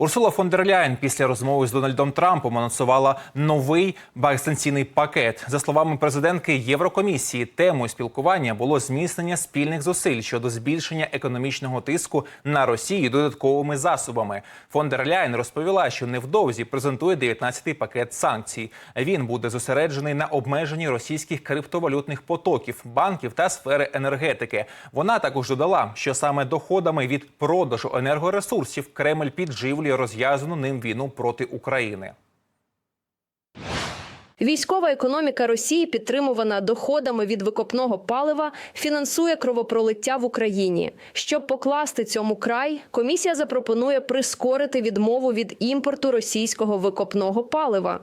Урсула фон дер Ляєн після розмови з Дональдом Трампом анонсувала новий санкційний пакет. За словами президентки Єврокомісії, темою спілкування було зміцнення спільних зусиль щодо збільшення економічного тиску на Росію додатковими засобами. Фон дер Ляєн розповіла, що невдовзі презентує 19-й пакет санкцій. Він буде зосереджений на обмеженні російських криптовалютних потоків, банків та сфери енергетики. Вона також додала, що саме доходами від продажу енергоресурсів Кремль підживлює розв'язану ним війну проти України. Військова економіка Росії, підтримувана доходами від викопного палива, фінансує кровопролиття в Україні. Щоб покласти цьому край, комісія запропонує прискорити відмову від імпорту російського викопного палива.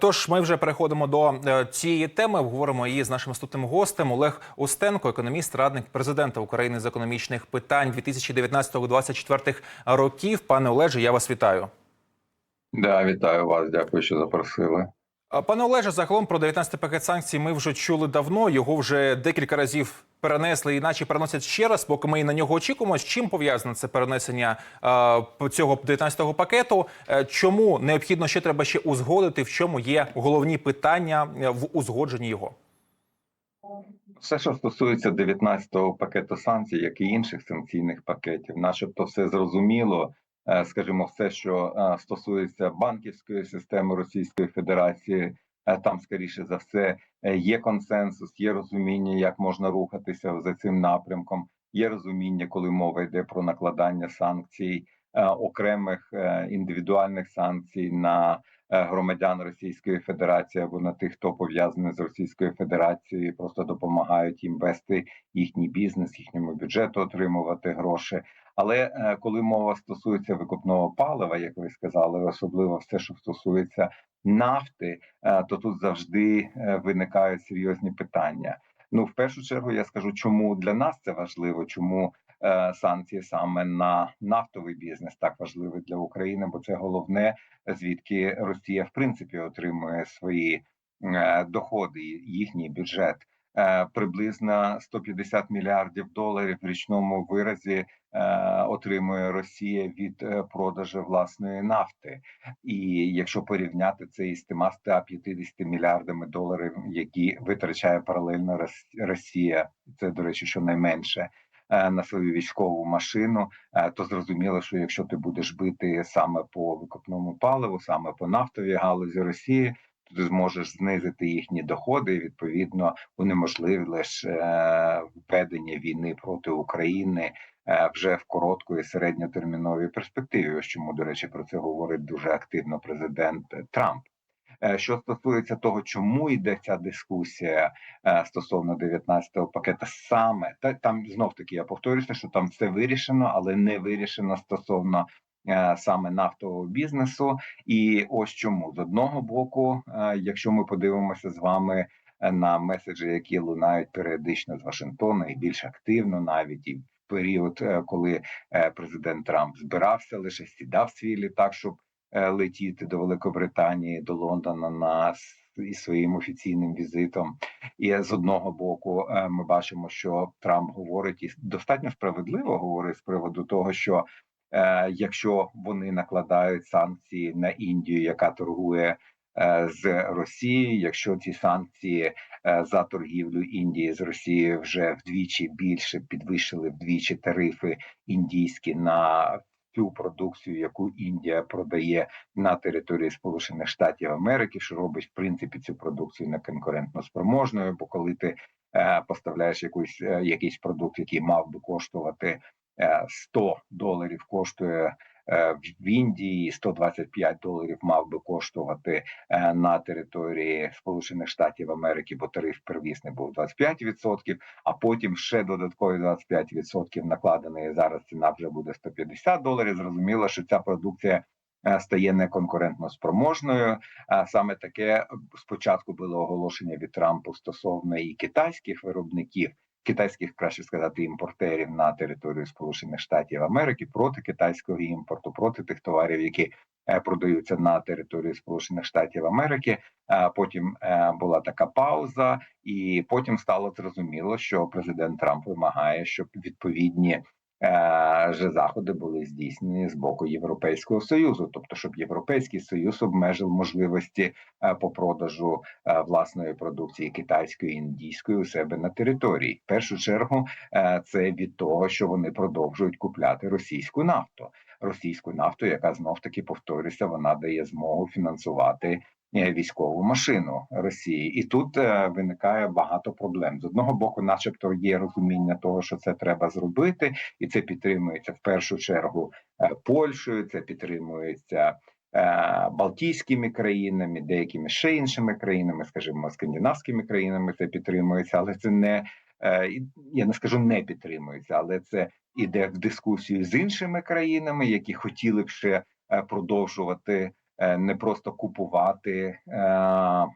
Тож ми вже переходимо до е, цієї теми. Обговоримо її з нашим наступним гостем Олег Устенко, економіст, радник президента України з економічних питань 2019-2024 років. Пане Олеже, я вас вітаю. Да, вітаю вас. Дякую, що запросили. Пане Олеже, загалом про 19-й пакет санкцій ми вже чули давно. Його вже декілька разів перенесли, іначе переносять ще раз, поки ми і на нього очікуємо. З чим пов'язане це перенесення цього 19-го пакету? Е, чому необхідно ще треба ще узгодити? В чому є головні питання е, в узгодженні його? Все, що стосується 19-го пакету санкцій, як і інших санкційних пакетів, начебто все зрозуміло. Е, Скажімо, все, що е, стосується банківської системи Російської Федерації, е, там, скоріше за все, є консенсус, є розуміння, як можна рухатися за цим напрямком. Є розуміння, коли мова йде про накладання санкцій, окремих індивідуальних санкцій на громадян Російської Федерації або на тих, хто пов'язаний з Російською Федерацією, просто допомагають їм вести їхній бізнес, їхньому бюджету отримувати гроші. Але е, коли мова стосується викопного палива, як ви сказали, особливо все, що стосується нафти, е, то тут завжди е, виникають серйозні питання. Ну, в першу чергу, я скажу, чому для нас це важливо, чому е, санкції саме на нафтовий бізнес так важливі для України, бо це головне, звідки Росія в принципі отримує свої е, доходи, їхній бюджет. Е, приблизно 150 мільярдів доларів в річному виразі е, отримує Росія від е, продажу власної нафти. І якщо порівняти це із тима 150 мільярдами доларів, які витрачає паралельно Рос- Росія, це до речі, що найменше. е, На свою військову машину, е, то зрозуміло, що якщо ти будеш бити саме по викопному паливу, саме по нафтовій галузі Росії, то ти зможеш знизити їхні доходи. і, Відповідно, унеможливиш е, введення війни проти України е, вже в короткої середньотерміновій перспективі. Ось чому, до речі, про це говорить дуже активно президент Трамп. Е, Що стосується того, чому йде ця дискусія е, стосовно 19-го пакета, саме та там знов таки я повторюся, що там все вирішено, але не вирішено стосовно е, саме нафтового бізнесу. І ось чому з одного боку, якщо ми подивимося з вами на меседжі, які лунають періодично з Вашингтона, і більш активно, навіть і в період, коли президент Трамп збирався, лише сідав свій літак, щоб летіти до Великобританії, до Лондона на із своїм офіційним візитом. І з одного боку, е, ми бачимо, що Трамп говорить і достатньо справедливо говорить з приводу того, що е, якщо вони накладають санкції на Індію, яка торгує е, з Росією, якщо ці санкції е, за торгівлю Індії з Росією вже вдвічі більше підвищили вдвічі тарифи індійські на цю продукцію, яку Індія продає на території Сполучених Штатів Америки, що робить в принципі цю продукцію неконкурентно спроможною. Бо коли ти е, поставляєш якусь е, якийсь продукт, який мав би коштувати е, 100 доларів, коштує в Індії, 125 доларів мав би коштувати е, на території Сполучених Штатів Америки, бо тариф первісний був 25%, а потім ще додаткові 25% накладений зараз. Ціна вже буде 150 доларів. Зрозуміло, що ця продукція. е, Стає неконкурентно спроможною. А саме таке спочатку було оголошення від Трампу стосовно і китайських виробників, китайських, краще сказати, імпортерів на територію Сполучених Штатів Америки проти китайського імпорту, проти тих товарів, які е, продаються на території Сполучених Штатів Америки. Е, Потім е, була така пауза, і потім стало зрозуміло, що президент Трамп вимагає, щоб відповідні е, же заходи були здійснені з боку Європейського союзу, тобто, щоб Європейський союз обмежив можливості е, по продажу е, власної продукції китайської індійської у себе на території. В першу чергу це від того, що вони продовжують купляти російську нафту, російську нафту, яка знов таки повторюся, вона дає змогу фінансувати. Е, Військову машину Росії, і тут е, виникає багато проблем. З одного боку, начебто, є розуміння того, що це треба зробити, і це підтримується в першу чергу е, Польщею, це підтримується Балтійськими країнами, деякими ще іншими країнами, скажімо, скандинавськими країнами. Це підтримується, але це не я не скажу не підтримується, але це іде в дискусію з іншими країнами, які хотіли б ще продовжувати не просто купувати. е,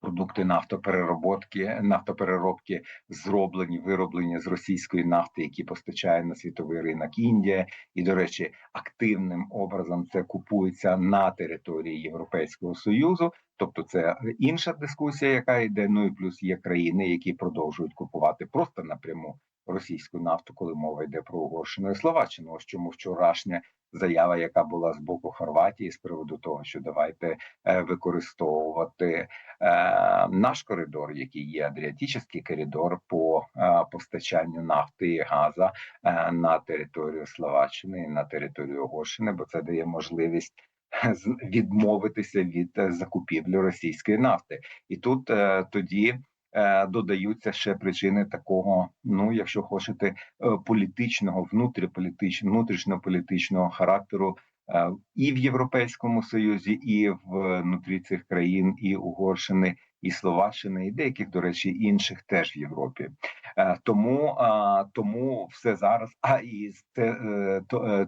Продукти нафтопереробки, нафтопереробки зроблені, вироблені з російської нафти, які постачає на світовий ринок Індія, і до речі, активним образом це купується на території Європейського союзу. Тобто, це інша дискусія, яка йде. Ну і плюс є країни, які продовжують купувати просто напряму російську нафту, коли мова йде про Угорщину і Словаччину. Ось чому вчорашня заява, яка була з боку Хорватії, з приводу того, що давайте е, використовувати е, наш коридор, який є Адріатичний коридор по е, постачанню нафти і газа на територію Словаччини на територію Угорщини, бо це дає можливість відмовитися від закупівлі російської нафти, і тут е, тоді. Е, Додаються ще причини такого, ну якщо хочете, е, політичного, внутрішньополітичного характеру е, і в Європейському Союзі, і внутрі цих країн, і Угорщини, і Словаччини, і деяких, до речі, інших теж в Європі. Тому тому все зараз. А і це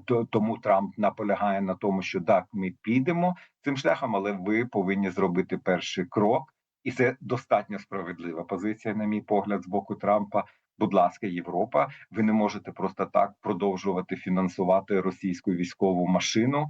то тому Трамп наполягає на тому, що так, ми підемо цим шляхом, але ви повинні зробити перший крок, і це достатньо справедлива позиція, на мій погляд, з боку Трампа. Будь ласка, Європа, ви не можете просто так продовжувати фінансувати російську військову машину,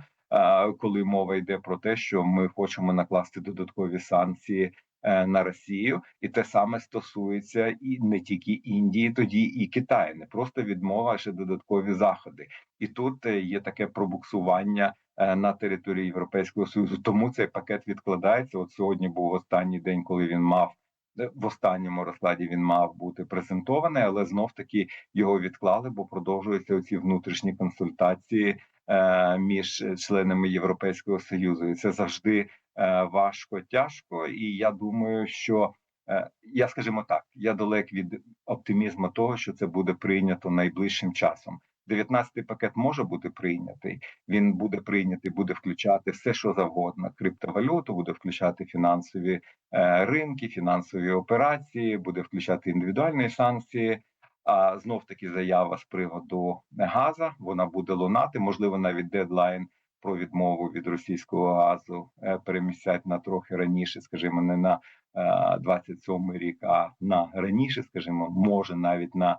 коли мова йде про те, що ми хочемо накласти додаткові санкції е, на Росію, і те саме стосується і не тільки Індії, тоді і Китаю, не просто відмова, а ще додаткові заходи. І тут е, є таке пробуксування е, на території Європейського союзу. Тому цей пакет відкладається. От сьогодні був останній день, коли він мав е, в останньому розкладі. Він мав бути презентований, але знов таки його відклали, бо продовжуються оці внутрішні консультації е, між членами Європейського союзу. І це завжди е, важко, тяжко. І я думаю, що е, я скажімо так, я далек від оптимізму того, що це буде прийнято найближчим часом. 19-й пакет може бути прийнятий. Він буде прийнятий, буде включати все, що завгодно: криптовалюту, буде включати фінансові е, ринки, фінансові операції, буде включати індивідуальні санкції. А знов таки заява з приводу газа вона буде лунати. Можливо, навіть дедлайн про відмову від російського газу е, перемістять на трохи раніше, скажімо, не на е, 27 рік, а на раніше, скажімо, може навіть на е,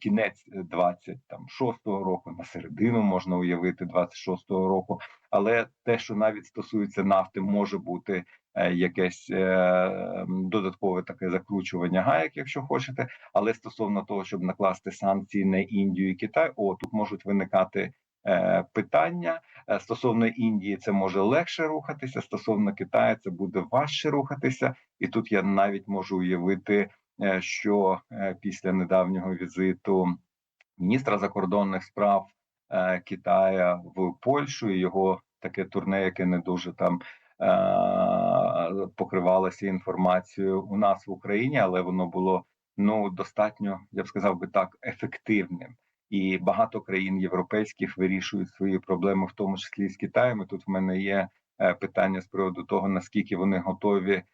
кінець 26-го року, на середину можна уявити 26-го року. Але те, що навіть стосується нафти, може бути е, якесь е, додаткове таке закручування гаек, якщо хочете. Але стосовно того, щоб накласти санкції на Індію і Китай, о тут можуть виникати е, питання. Е, Стосовно Індії, це може легше рухатися. Стосовно Китаю, це буде важче рухатися. І тут я навіть можу уявити, е, що е, після недавнього візиту міністра закордонних справ е, Китая в Польщу і його таке турне, яке не дуже там е, покривалося інформацією у нас в Україні, але воно було ну достатньо, я б сказав би так, ефективним. І багато країн європейських вирішують свої проблеми, в тому числі з Китаєм. І Тут в мене є е, питання з приводу того, наскільки вони готові е,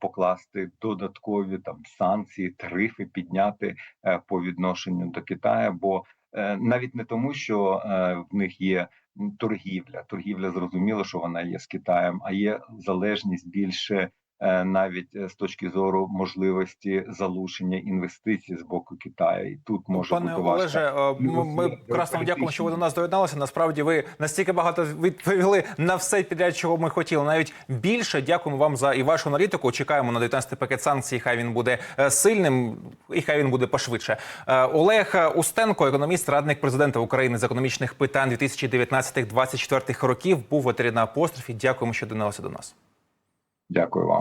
покласти додаткові там санкції, тарифи підняти е, по відношенню до Китаю, бо е, навіть не тому, що е, в них є торгівля. Торгівля зрозуміло, що вона є з Китаєм, а є залежність більше е, навіть е, з точки зору можливості залучення інвестицій з боку Китаю. І тут може Пане бути важко. Олеже, е, ми, ми красно вам дякуємо, що ви до нас доєдналися. Насправді ви настільки багато відповіли на все підряд, чого ми хотіли. Навіть більше дякуємо вам за і вашу аналітику. Чекаємо на 19-й пакет санкцій. Хай він буде е, сильним і хай він буде пошвидше. Е, Олег Устенко, економіст, радник президента України з економічних питань 2019-2024 років, був в ветері на апострофі. Дякуємо, що доєдналися до нас. Дякую вам.